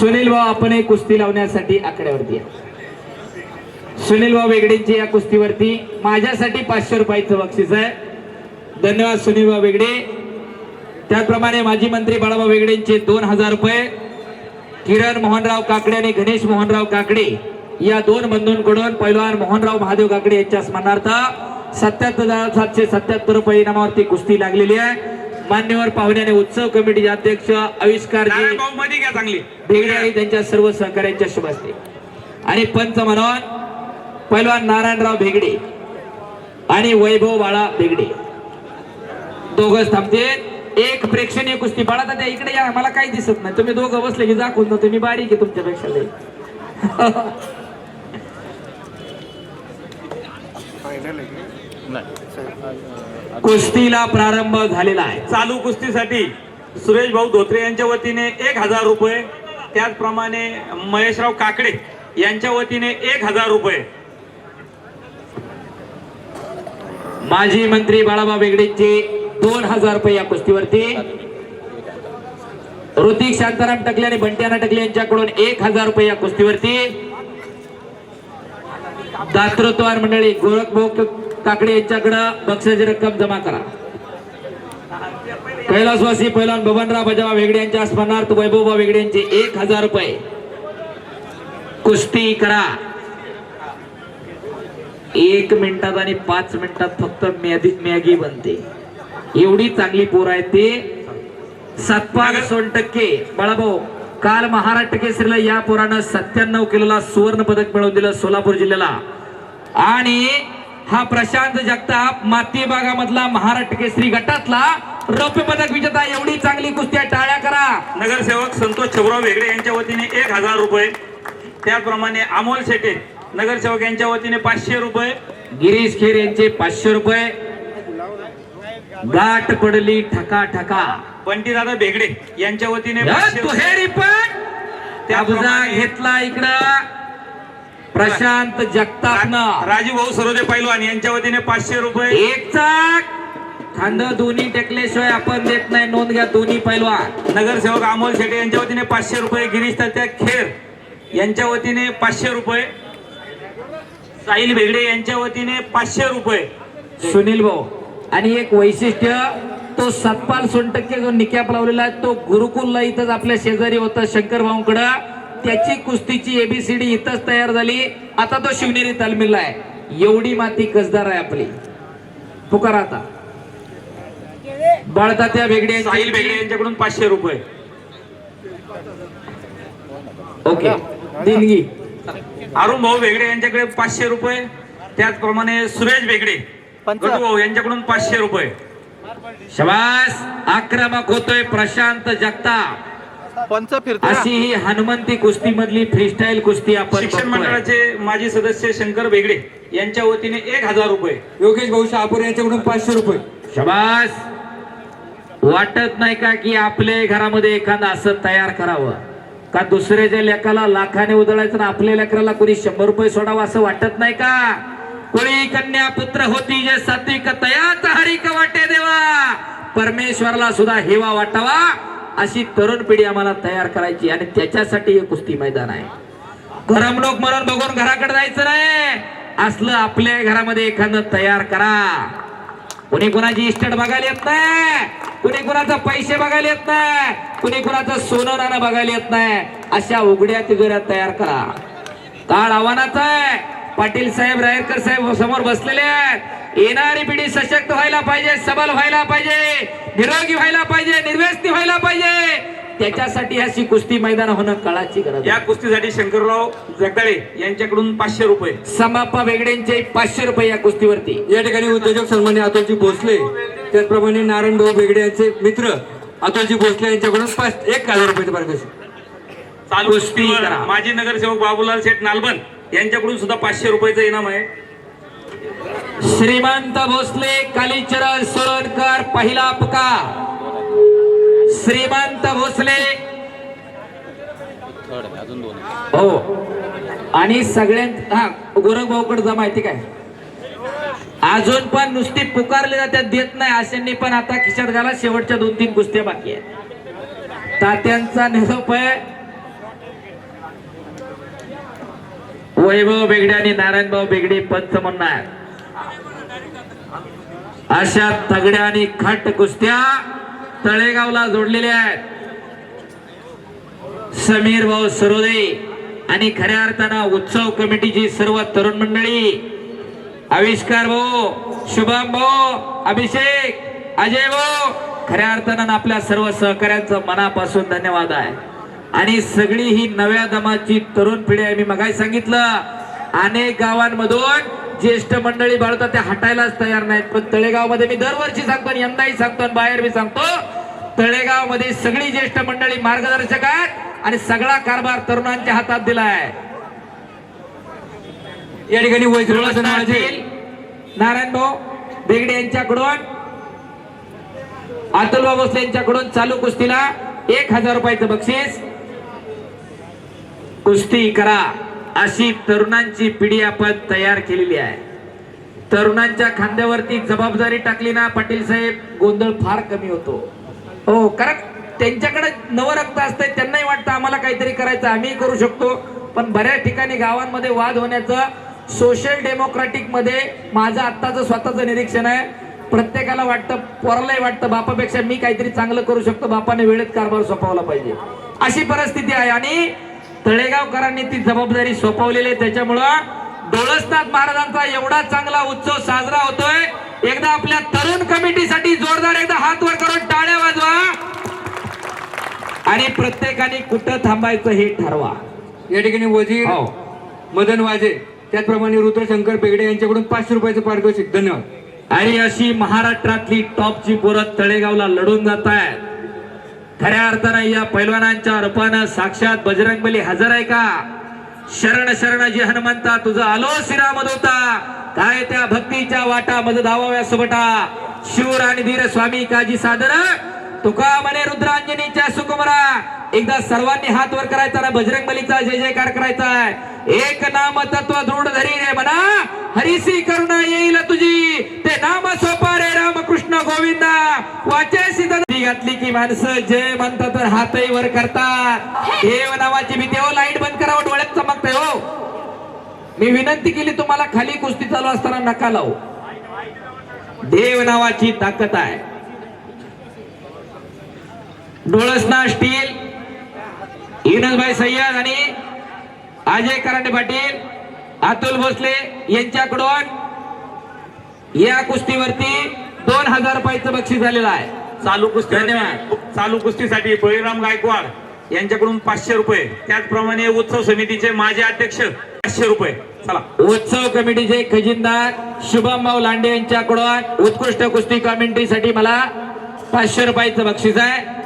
सुनील भाऊ आपण एक कुस्ती लावण्यासाठी आकड्यावरती या सुनील भाऊ वेगडेंची या कुस्तीवरती. माझ्यासाठी पाचशे रुपयाचं बक्षीस आहे. धन्यवाद सुनील भाऊ वेगडे त्याचप्रमाणे माजी मंत्री बाळाभाऊ वेगडेंचे दोन हजार रुपये. किरण मोहनराव काकडे आणि गणेश मोहनराव काकडे या दोन बंधूंकडून पैलवान मोहनराव महादेव काकडे यांच्या स्मरणार्थ सत्याहत्तर हजार सातशे सत्याहत्तर रुपये इनामावरती कुस्ती लागलेली आहे. मान्यवर पाहुण्याने उत्सव कमिटीचे अध्यक्ष आणि त्यांच्या सर्व सहकार्यांच्या शुभ असते आणि पंच म्हणून पैलवान नारायणराव भेगडे आणि वैभव बाळा भेगडे. दोघच थांबते एक प्रेक्षणीय कुस्ती बाळा त्या इकडे या. मला काही दिसत नाही. तुम्ही दोघं बसले की दाखवून ना तुम्ही बारीक आहे तुमच्यापेक्षा लई. कुस्तीला प्रारंभ झालेला आहे. चालू कुस्तीसाठी सुरेश भाऊ धोत्रे यांच्या वतीने एक हजार रुपये. त्याचप्रमाणे महेशराव काकडे यांच्या वतीने एक हजार रुपये. माजी मंत्री बाळाबा बेगडेंचे दोन हजार रुपये या कुस्तीवरती. ऋतिक शांताराम टकले आणि बंट्याना टकले यांच्याकडून एक हजार रुपये या कुस्तीवरती. दातृत्वार मंडळी गोरखभाऊ काकडे यांच्याकडं बक्षाची रक्कम जमा करा. कैलासवासी पैलवान बबनराव बजावा वेगडे यांच्या स्मरणार्थ वैभवबा वेगडे यांचे एक हजार रुपये. कुस्ती करा. एक मिनिटात आणि पाच मिनिटात फक्त मॅगी बनते. एवढी चांगली पोर आहे ते. सातपाल सोन टक्के बाळाभाऊ काल महाराष्ट्र केसरीला या पोरानं सत्त्याण्णव किलोला सुवर्ण पदक मिळवून दिलं सोलापूर जिल्ह्याला. आणि हा प्रशांत जगताप माती भागामधला महाराष्ट्र केसरी गटातला रौप्य पदक विजेता. एवढी चांगली कुस्त्या टाळ्या करा. नगरसेवक संतोष छबराव वेगळे यांच्या वतीने एक हजार रुपये. त्याचप्रमाणे अमोल शेटे नगरसेवक यांच्या वतीने पाचशे रुपये. गिरीश खेर यांचे पाचशे रुपये. गाठ पडली ठका ठका बंटीदादा बेगडे यांच्या वतीने. दुहेरी पण त्याप्रमाणे घेतला इकडं. प्रशांत जगतापनं. राजू भाऊ सरोदे पैलवान यांच्या वतीने पाचशे रुपये एक चाक. खांद दोन्ही टेकल्याशिवाय आपण देत नाही. नोंद घ्या दोन्ही पैलवान. नगरसेवक अमोल शेटे यांच्या वतीने पाचशे रुपये गिरीश तात्या खेर यांच्या वतीने पाचशे रुपये साहिल बेगडे यांच्या वतीने पाचशे रुपये. सुनील भाऊ. आणि एक वैशिष्ट्य तो सतपाल सोनटक्के जो निकॅप लावलेला आहे तो गुरुकुलला इथंच आपल्या शेजारी होता शंकर भाऊंकडं त्याची कुस्तीची एबीसीडी इथंच तयार झाली. आता तो शिवनेरी तालमीला आहे. एवढी माती कसदार आहे आपली. पुकार आता. बाळतात्या वेगळे साहिल बेगडे यांच्याकडून पाचशे रुपये. ओके. दिनगी अरुण भाऊ बेगडे यांच्याकडे पाचशे रुपये. त्याचप्रमाणे सुरेश बेगडे. भाऊ यांच्याकडून पाचशे रुपये. शबास. आक्रमक होतोय प्रशांत जगताप. पंच फिरतो अशी ही हनुमंती कुस्ती मधली फ्रीस्टाईल कुस्ती आपण शिक्षण. मंडळाचे माजी सदस्य शंकर बेगडे यांच्या वतीने एक हजार रुपये. योगेश भाऊ शहापूर यांच्याकडून पाचशे रुपये. शबास. वाटत नाही का की आपल्या घरामध्ये एखादं असं तयार करावं? का दुसऱ्याच्या लेकाला लाखाने उधळायचं ना आपल्या लेकराला कोणी शंभर रुपये सोडावं असं वाटत नाही का? कोणी कन्या पुत्र होती जे सात्विक तयाच हरिक वाटे देवा? परमेश्वरला सुद्धा हेवा वाटावा अशी तरुण पिढी आम्हाला तयार करायची आणि त्याच्यासाठी हे कुस्ती मैदान आहे. करमणूक म्हणून बघून घराकडे जायचं नाही. असलं आपल्या घरामध्ये एखादं तयार करा. कुणी कुणाची इस्टेट बघायला येत नाही. कुणी कुणाचं पैसे बघायला येत नाही. कुणी कुणाचं सोनं नाणं बघायला येत नाही. अशा उघड्या तिजोऱ्या तयार करा. काळ आव्हानाचा आहे. पाटील साहेब रायरकर साहेब समोर बसलेले आहेत. येणारी पिढी सशक्त व्हायला पाहिजे सबल व्हायला पाहिजे निरोगी व्हायला पाहिजे निर्व्यस्ती व्हायला पाहिजे. त्याच्यासाठी अशी कुस्ती मैदान होणं काळाची गरज या. कुस्तीसाठी शंकरराव जगदाळे यांच्याकडून पाचशे रुपये. समाप्पा वेगड्यांचे पाचशे रुपये या कुस्तीवरती. या ठिकाणी उद्योजक सन्मान्य अतुलजी भोसले त्याचप्रमाणे नारायण भाऊ बेगडे यांचे मित्र अतुलजी भोसले यांच्याकडून पाच एक हजार रुपयाचे पारितोषिक कुस्ती करा. माजी नगरसेवक बाबूलाल शेठ नालबन यांच्याकडून सुद्धा पाचशे रुपयाचं इनाम आहे. श्रीमंत भोसले कालीचरण सोळणकर पहिला पुकार श्रीमंत भोसले. हो. आणि सगळ्यां हा गोरखभाऊकडे जा माहिती काय? अजून पण नुसती पुकारली जातात देत नाही अशांनी पण आता खिशात घाला शेवटच्या दोन तीन कुस्त्या बाकी आहेत. तात्यांचा निरोप आहे. वैभव बेगडे आणि नारायणभाऊ बेगडे पंच म्हणणार. अशा तगड्या आणि खट कुस्त्या तळेगावला जोडलेल्या आहेत. समीर भाऊ सरोदे आणि खऱ्या अर्थानं उत्सव कमिटीची सर्व तरुण मंडळी. आविष्कार भाऊ शुभम भाऊ अभिषेक अजय भाऊ खऱ्या अर्थानं आपल्या सर्व सहकाऱ्यांचं मनापासून धन्यवाद आहे. आणि सगळी ही नव्या दमाची तरुण पिढी आहे. मी मगाही सांगितलं अनेक गावांमधून ज्येष्ठ मंडळी बाळतात ते हटायलाच तयार नाहीत. पण तळेगावमध्ये मी दरवर्षी सांगतो आणि यंदाही सांगतो आणि बाहेर मी सांगतो तळेगावमध्ये सगळी ज्येष्ठ मंडळी मार्गदर्शक आहेत आणि सगळा कारभार तरुणांच्या हातात दिलाय. या ठिकाणी नारायण भाऊ बेगडे यांच्याकडून अतुल भोसले यांच्याकडून चालू कुस्तीला एक हजार रुपयाचं बक्षीस कुस्ती करा अशी तरुणांची पिढी आपण तयार केलेली आहे. तरुणांच्या खांद्यावरती जबाबदारी टाकली ना पाटील साहेब? गोंधळ फार कमी होतो. हो कारण त्यांच्याकडे नवरक्त असतंय त्यांनाही वाटतं आम्हाला काहीतरी करायचं आम्ही करू शकतो. पण बऱ्याच ठिकाणी गावांमध्ये वाद होण्याचं सोशल डेमोक्रॅटिकमध्ये माझं आत्ताचं स्वतःचं निरीक्षण आहे. प्रत्येकाला वाटतं पोरालाही वाटतं बापापेक्षा मी काहीतरी चांगलं करू शकतो बापाने वेळेत कारभार सोपवला पाहिजे. अशी परिस्थिती आहे आणि तळेगावकरांनी ती जबाबदारी सोपवलेली आहे. त्याच्यामुळं डोळसनाथ महाराजांचा एवढा चांगला उत्सव साजरा होतोय. एकदा आपल्या तरुण कमिटीसाठी जोरदार एकदा हात वर करून टाळ्या वाजवा. आणि प्रत्येकाने कुठं थांबायचं हे ठरवा. या ठिकाणी वजीर हो. मदन वाजे त्याचप्रमाणे रुद्रशंकर बेगडे यांच्याकडून पाचशे रुपयाचं पारितोषिक. धन्यवाद. आणि अशी महाराष्ट्रातली टॉपची पोरं तळेगावला लढून जात आहेत खऱ्या अर्थानं या पैलवानांच्या रूपानं साक्षात बजरंगबली हजर आहे का? शरण शरण जी हनुमंता तुझं आलो श्रीराम होता काय त्या भक्तीच्या वाटा मज धावाव्या सुबटा शिवराणी आणि धीर स्वामी काजी सादर. तुका म्हणे रुद्रांजनीच्या सुकुमरा. एकदा सर्वांनी हात वर करायचा ना बजरंग बलीचा जय जयकार करायचा आहे. एक नाम तत्व दृढ धरी रे म्हणा हरिसी करुणा येईल तुझी. ते नाम सोपा रे राम कृष्ण गोविंदा वाचेसी ती घातली की माणसं जय म्हणतात तर हातही वर करतात. देव नावाची भीती हो लाइट बंद करावं डोळ्यात चमकते हो. मी विनंती केली तुम्हाला खाली कुस्ती चालू असताना नका लावू. देव नावाची ताकद आहे. डोळसना स्टील इनसभाई सय्यद आणि अजय करांडे पाटील अतुल भोसले यांच्याकडून या कुस्तीवरती दोन हजार रुपयाचं बक्षीस झालेलं आहे. चालू कुस्ती. धन्यवाद. चालू कुस्तीसाठी बळीराम गायकवाड यांच्याकडून पाचशे रुपये. त्याचप्रमाणे उत्सव समितीचे माजी अध्यक्ष पाचशे रुपये. चला. उत्सव कमिटीचे खजिनदार शुभम भाऊ लांडे यांच्याकडून उत्कृष्ट कुस्ती कमिटीसाठी मला पाचशे रुपयाचं बक्षीस आहे.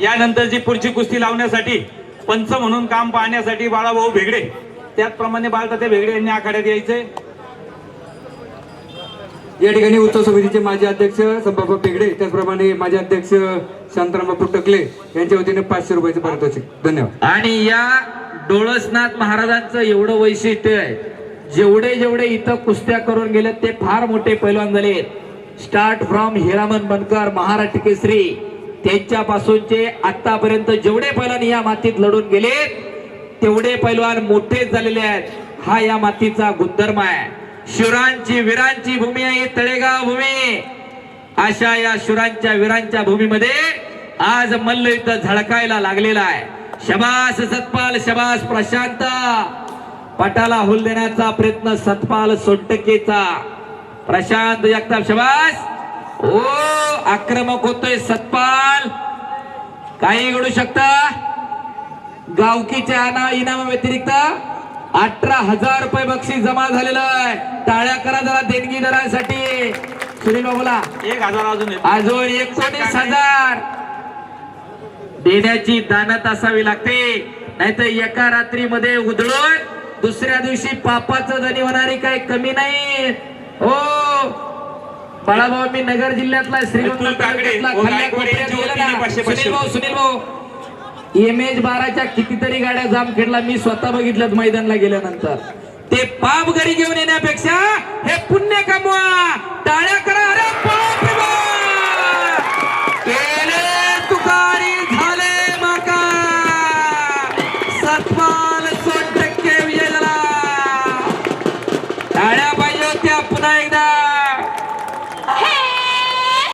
यानंतरची पुढची कुस्ती लावण्यासाठी पंच म्हणून काम पाहण्यासाठी बाळाभाऊ भेगडे त्याचप्रमाणे बाळताते भेगडे यांनी आखाड्यात यायचे. या ठिकाणी उत्सव समितीचे माजी अध्यक्ष संभाबा बेगडे त्याचप्रमाणे माजी अध्यक्ष शांताराम बापू टकले यांच्या वतीने पाचशे रुपयाचे पारितोषिक. धन्यवाद. आणि या डोळसनाथ महाराजांचं एवढं वैशिष्ट्य आहे जेवढे जेवढे इथं कुस्त्या करून गेले ते फार मोठे पैलवान झाले स्टार्ट फ्रॉम हिरामन बनकर महाराष्ट्र केसरी त्यांच्यापासूनचे आतापर्यंत जेवढे पैलवान या मातीत लढून गेले तेवढे पैलवान मोठेच झालेले आहेत. हा या मातीचा गुणधर्म आहे. शिवरांची वीरांची भूमी आहे तळेगाव भूमी. अशा या शुरांच्या वीरांच्या भूमीमध्ये आज मल्लयुद्ध झळकायला लागलेला आहे. शबास सतपाल शबास प्रशांत. पटाला हुल देण्याचा प्रयत्न सतपाल सोटकेचा. प्रशांत जगताप शबास. ओ आक्रमक होतोय सतपाल. काही घडू शकता? गावकीच्या इनामा व्यतिरिक्त अठरा हजार रुपये बक्षीस जमा झालेलं आहे. टाळ्या करा जरा देणगीदारांसाठी सुनील बाबूला. एक हजार अजून. अजून एकोणीस हजार. देण्याची दानत असावी लागते. नाहीतर एका रात्रीमध्ये उधळून दुसऱ्या दिवशी पापाचं धनी होणारी काही कमी नाही. हो बाळाभाऊ मी नगर जिल्ह्यातला श्रीगोंदा भाऊ सुनील भाऊ एम एच बाराच्या कितीतरी गाड्या जामखेडला मी स्वतः बघितल्यात मैदानला गेल्यानंतर. ते पाप घरी घेऊन येण्यापेक्षा